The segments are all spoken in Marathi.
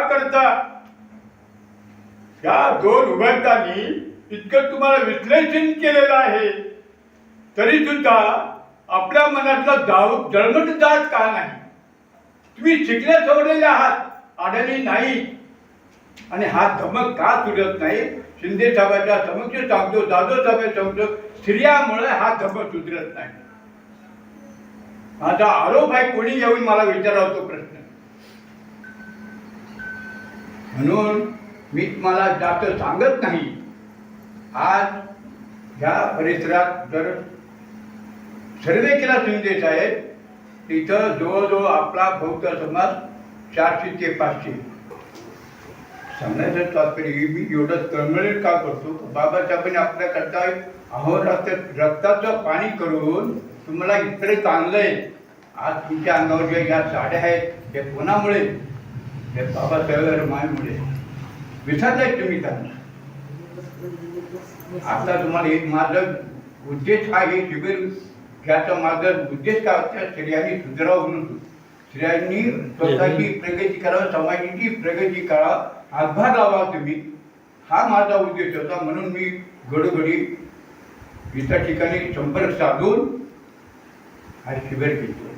करता? या दोन उभयतांनी इतकं तुम्हाला विश्लेषण केलेलं आहे. तरी सुद्धा आपल्या मनातला दाव जळमट जात का नाही? तुम्ही शिकल्या सवडलेले आहात आढळली नाही. आणि हा धमक का सुटत नाही? शिंदे साहेबांच्या समक्ष सांगतो जाधव साहेब सांगतो स्त्रियामुळे हा धमक सुधरत नाही. माझा आरोप आहे कोणी येऊन मला विचारावतो प्रश्न? म्हणून मी तुम्हाला जास्त सांगत नाही. आज ह्या परिसरात जर सर्वे केला संदेश आहेत तिथं जवळजवळ आपला बौद्ध समाज चारशे ते पाचशे. सांगण्याचं तात्पर्य मी एवढं तळमळीत का करतो? बाबासाहेबांनी आपल्याकरता रक्त रक्ताचं पाणी करून तुम्हाला इतर चांगलं आहे आज तुमच्या अंगावर ज्या या साड्या आहेत त्या कोणामुळे? हे बाबासाहेब म्हणजे विसरलाय तुम्ही त्यांना. आता तुम्हाला एक माझं उद्देश हा हे शिबिर घ्यायचा माझा उद्देश काय होता? स्त्रियांनी सुधारावं म्हणून. स्त्रियांनी स्वतःची प्रगती करावं समाजाची प्रगती करा हातभार लावा तुम्ही. हा माझा उद्देश होता. म्हणून मी घडोघडी इतर ठिकाणी संपर्क साधून हा शिबिर घेतो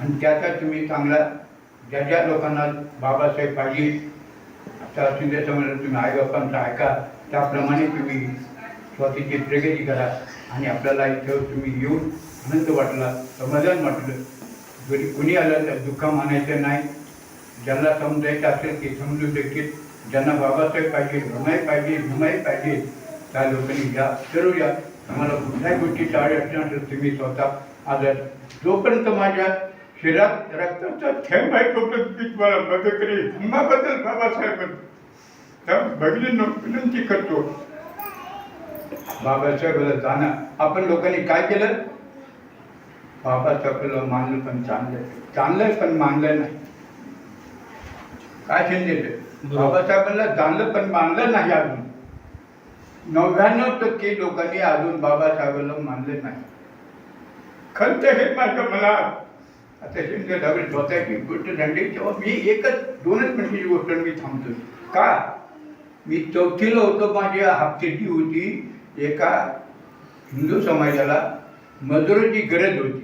आणि त्याचा तुम्ही चांगला ज्या ज्या लोकांना बाबासाहेब पाहिजे आता शिंदे म्हणलं तुम्ही आईबापांचं ऐका. त्याप्रमाणे तुम्ही स्वतःची प्रगती करा आणि आपल्याला इथं तुम्ही येऊन आनंद वाटला समाधान वाटलं. जरी कुणी आलं तर दुःख मानायचं नाही. ज्यांना समजायचं असेल ते समजू देखील ज्यांना बाबासाहेब पाहिजे रमाई पाहिजे भीमाई पाहिजे त्या लोकांनी या सर्व या. आम्हाला कुठल्याही गोष्टीची आड अडचण असेल तुम्ही स्वतः आदर. जोपर्यंत माझ्या शरीरात रक्ताचा थेंब आहे तोपर्यंत मी तुम्हाला मदत करेल धम्माबद्दल बाबासाहेब त्या भगिनींना विनंती करतो. बाबासाहेबाला जाणं. आपण लोकांनी काय केलं? बाबासाहेबाला मानलं पण चांगलं चांगलं पण मानलं नाही. काय शिंदे बाबासाहेबांना जाणलं पण मानलं नाही अजून. नव्याण्णव टक्के लोकांनी अजून बाबासाहेबांना मानले नाही. खंत हे माझ्या मनात. आता शिंदे साहेब स्वतःची गोष्ट झाली तेव्हा मी एकच दोनच मिनिटाची गोष्ट मी थांबतो. का? मी चौथीला होतो माझी हापतेची होती एका हिंदू समाजाला मजुराची गरज होती.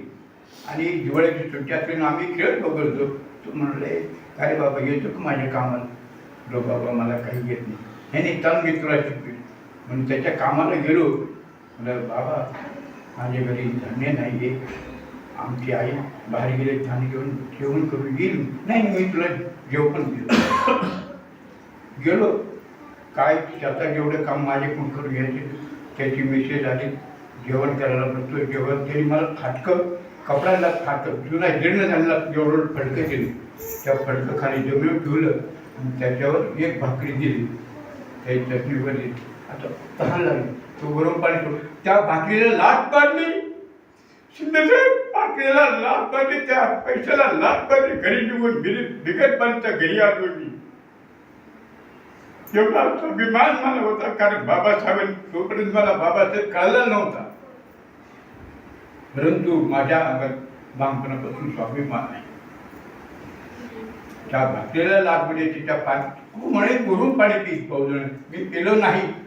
आणि दिवाळीची सुट्टी असल्यानं आम्ही खेळत बघतो तो म्हणले काय बाबा येतो का माझ्या कामाला. लो बाबा मला काही येत नाही. हे नाही चाल मी तुला शिकवेल म्हणून त्याच्या कामाला गेलो. म्हणलं बाबा माझ्या घरी धान्य नाही आहे आमची आई बाहेर गेले धान्य घेऊन जेवण करून येईल नाही मी तुला जेवण दिलं. गेलो. काय त्याचा जेवढं काम माझे कोण करून घ्यायचे त्याची मेसेज आली. जेवण करायला बसतो जेवण तरी मला फाटकं कपड्याला फाटकं जुना जीर्ण झालेला जेवढं फडकं दिली. त्या फडकं खाली जमिनीवर ठेवलं आणि त्याच्यावर एक भाकरी दिली. त्याची चटणी बनली. आता तहान लागली. तो गरम पाणी त्या भाकरीला लाट पाडली. पाकळीला लाभ पाहिजे त्या पैशाला लाभ पाहिजे घरी निघून गेली बिगट पाण्याच्या घरी आलो मी एवढा अभिमान मला होता कारण बाबासाहेबांनी तोपर्यंत मला बाबासाहेब कळला नव्हता. परंतु माझ्या अंगात बांधपणापासून स्वाभिमान आहे. त्या भाकरीला लागमध्ये त्या पाणी म्हणे पुरून पाणी पी पावलं मी पेलो नाही.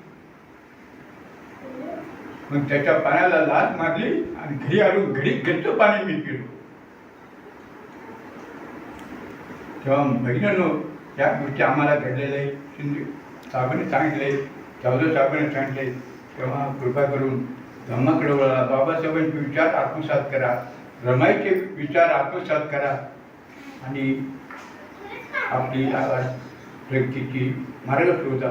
मग त्याच्या पाण्याला लाच मारली आणि घरी आणून घरी घट्ट पाणी मी पिलो तेव्हा बहिणीनो या गोष्टी आम्हाला घडलेल्या आहे शिंदे साहेबांनी सांगितले जाधव साहेबांनी सांगितले तेव्हा कृपा करून धम्माकडे वळा बाबासाहेबांचे विचार आत्मसात करा रमाईचे विचार आत्मसात करा आणि आपली आवाज प्रगतीची मार्ग शोधा.